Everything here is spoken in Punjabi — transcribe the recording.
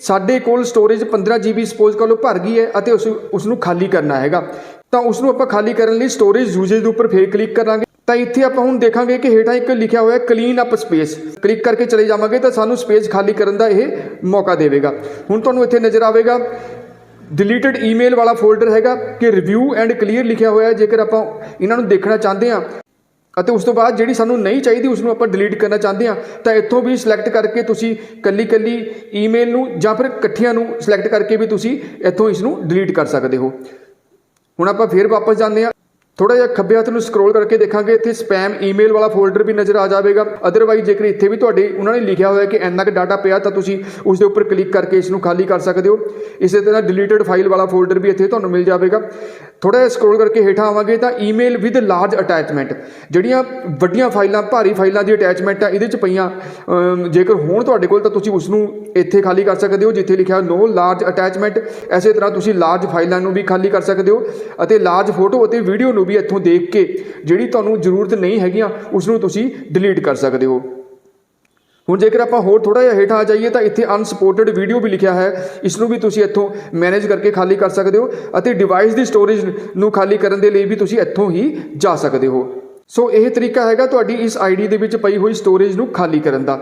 ਸਾਡੇ ਕੋਲ ਸਟੋਰੇਜ 15 GB ਸਪੋਜ਼ ਕਰ ਲਓ, ਭਰ ਗਈ ਹੈ ਅਤੇ ਉਸ ਉਸ ਨੂੰ ਖਾਲੀ ਕਰਨਾ ਹੈਗਾ। ਤਾਂ ਉਸ ਨੂੰ ਆਪਾਂ ਖਾਲੀ ਕਰਨ ਲਈ ਸਟੋਰੇਜ ਯੂਜੇਜ ਦੇ ਉੱਪਰ ਫੇਰ ਕਲਿੱਕ ਕਰਾਂਗੇ। ਤਾਂ ਇੱਥੇ ਆਪਾਂ ਹੁਣ ਦੇਖਾਂਗੇ ਕਿ ਹੇਠਾਂ ਇੱਕ ਲਿਖਿਆ ਹੋਇਆ ਕਲੀਨ ਅਪ ਸਪੇਸ ਕਲਿੱਕ ਕਰਕੇ ਚਲੇ ਜਾਵਾਂਗੇ ਤਾਂ ਸਾਨੂੰ ਸਪੇਸ ਖਾਲੀ ਕਰਨ ਦਾ ਇਹ ਮੌਕਾ ਦੇਵੇਗਾ। ਹੁਣ ਤੁਹਾਨੂੰ ਇੱਥੇ ਨਜ਼ਰ ਆਵੇਗਾ ਡਿਲੀਟਡ ਈਮੇਲ ਵਾਲਾ ਫੋਲਡਰ ਹੈਗਾ ਕਿ ਰਿਵਿਊ ਐਂਡ ਕਲੀਅਰ ਲਿਖਿਆ ਹੋਇਆ ਜੇਕਰ ਆਪਾਂ ਇਹਨਾਂ ਨੂੰ ਦੇਖਣਾ ਚਾਹੁੰਦੇ ਹਾਂ ਅਤੇ ਉਸ ਤੋਂ ਬਾਅਦ ਜਿਹੜੀ ਸਾਨੂੰ ਨਹੀਂ ਚਾਹੀਦੀ ਉਸ ਨੂੰ ਆਪਾਂ ਡਿਲੀਟ ਕਰਨਾ ਚਾਹੁੰਦੇ ਹਾਂ, ਤਾਂ ਇੱਥੋਂ ਵੀ ਸਿਲੈਕਟ ਕਰਕੇ ਤੁਸੀਂ ਕੱਲੀ ਕੱਲੀ ਈਮੇਲ ਨੂੰ ਜਾਂ ਫਿਰ ਇਕੱਠੀਆਂ ਨੂੰ ਸਿਲੈਕਟ ਕਰਕੇ ਵੀ ਤੁਸੀਂ ਇੱਥੋਂ ਇਸ ਨੂੰ ਡਿਲੀਟ ਕਰ ਸਕਦੇ ਹੋ। ਹੁਣ ਆਪਾਂ ਫੇਰ ਵਾਪਸ ਜਾਂਦੇ ਹਾਂ। ਥੋੜਾ ਜਿਹਾ ਖੱਬੇ ਹੱਥ ਨੂੰ ਸਕਰੋਲ ਕਰਕੇ ਦੇਖਾਂਗੇ, ਇੱਥੇ ਸਪੈਮ ਈਮੇਲ ਵਾਲਾ ਫੋਲਡਰ ਵੀ ਨਜ਼ਰ ਆ ਜਾਵੇਗਾ। ਅਦਰਵਾਈਜ਼ ਜੇਕਰ ਇੱਥੇ ਵੀ ਤੁਹਾਡੇ ਉਹਨਾਂ ਨੇ ਲਿਖਿਆ ਹੋਇਆ ਕਿ ਇੰਨਾ ਕੁ ਡਾਟਾ ਪਿਆ, ਤਾਂ ਤੁਸੀਂ ਉਸ ਦੇ ਉੱਪਰ ਕਲਿੱਕ ਕਰਕੇ ਇਸ ਨੂੰ ਖਾਲੀ ਕਰ ਸਕਦੇ ਹੋ। ਇਸੇ ਤਰ੍ਹਾਂ ਡਿਲੀਟਡ ਫਾਈਲ ਵਾਲਾ ਫੋਲਡਰ ਵੀ ਇੱਥੇ ਤੁਹਾਨੂੰ ਮਿਲ ਜਾਵੇਗਾ। ਥੋੜਾ ਜਿਹਾ ਸਕਰੋਲ ਕਰਕੇ ਹੇਠਾਂ ਆਵਾਂਗੇ ਤਾਂ ਈਮੇਲ ਵਿਦ ਲਾਰਜ ਅਟੈਚਮੈਂਟ ਜਿਹੜੀਆਂ ਵੱਡੀਆਂ ਫਾਈਲਾਂ, ਭਾਰੀ ਫਾਈਲਾਂ ਦੀ ਅਟੈਚਮੈਂਟ ਆ, ਇਹਦੇ ਚ ਪਈਆਂ। ਜੇਕਰ ਹੋਣ ਤੁਹਾਡੇ ਕੋਲ ਤਾਂ ਤੁਸੀਂ ਉਸ ਨੂੰ ਇੱਥੇ ਖਾਲੀ ਕਰ ਸਕਦੇ ਹੋ, ਜਿੱਥੇ ਲਿਖਿਆ ਨੋ ਲਾਰਜ ਅਟੈਚਮੈਂਟ ਐਸੇ ਤਰ੍ਹਾਂ ਤੁਸੀਂ ਲਾਰਜ ਫਾਈਲਾਂ ਨੂੰ ਵੀ ਖਾਲੀ ਕਰ ਸਕਦੇ ਹੋ ਅਤੇ ਲਾਰਜ ਫੋਟੋ ਅਤੇ ਵੀਡੀਓ ਨੂੰ ਵੀ ਇੱਥੋਂ ਦੇਖ ਕੇ ਜਿਹੜੀ ਤੁਹਾਨੂੰ ਜ਼ਰੂਰਤ ਨਹੀਂ ਹੈਗੀਆਂ ਉਸ ਨੂੰ ਤੁਸੀਂ ਡਿਲੀਟ ਕਰ ਸਕਦੇ ਹੋ। ਹੁਣ ਜੇਕਰ ਆਪਾਂ ਹੋਰ ਥੋੜਾ ਜਿਹਾ ਹੇਠਾਂ ਆ ਜਾਈਏ ਤਾਂ ਇੱਥੇ ਅਨਸਪੋਰਟਡ ਵੀਡੀਓ ਵੀ ਲਿਖਿਆ ਹੈ। ਇਸ ਨੂੰ ਵੀ ਤੁਸੀਂ ਇੱਥੋਂ ਮੈਨੇਜ ਕਰਕੇ ਖਾਲੀ ਕਰ ਸਕਦੇ ਹੋ ਅਤੇ ਡਿਵਾਈਸ ਦੀ ਸਟੋਰੇਜ ਨੂੰ ਖਾਲੀ ਕਰਨ ਦੇ ਲਈ ਵੀ ਤੁਸੀਂ ਇੱਥੋਂ ਹੀ ਜਾ ਸਕਦੇ ਹੋ। ਸੋ ਇਹ ਤਰੀਕਾ ਹੈਗਾ ਤੁਹਾਡੀ ਇਸ ਆਈਡੀ ਦੇ ਵਿੱਚ ਪਈ ਹੋਈ ਸਟੋਰੇਜ ਨੂੰ ਖਾਲੀ ਕਰਨ ਦਾ।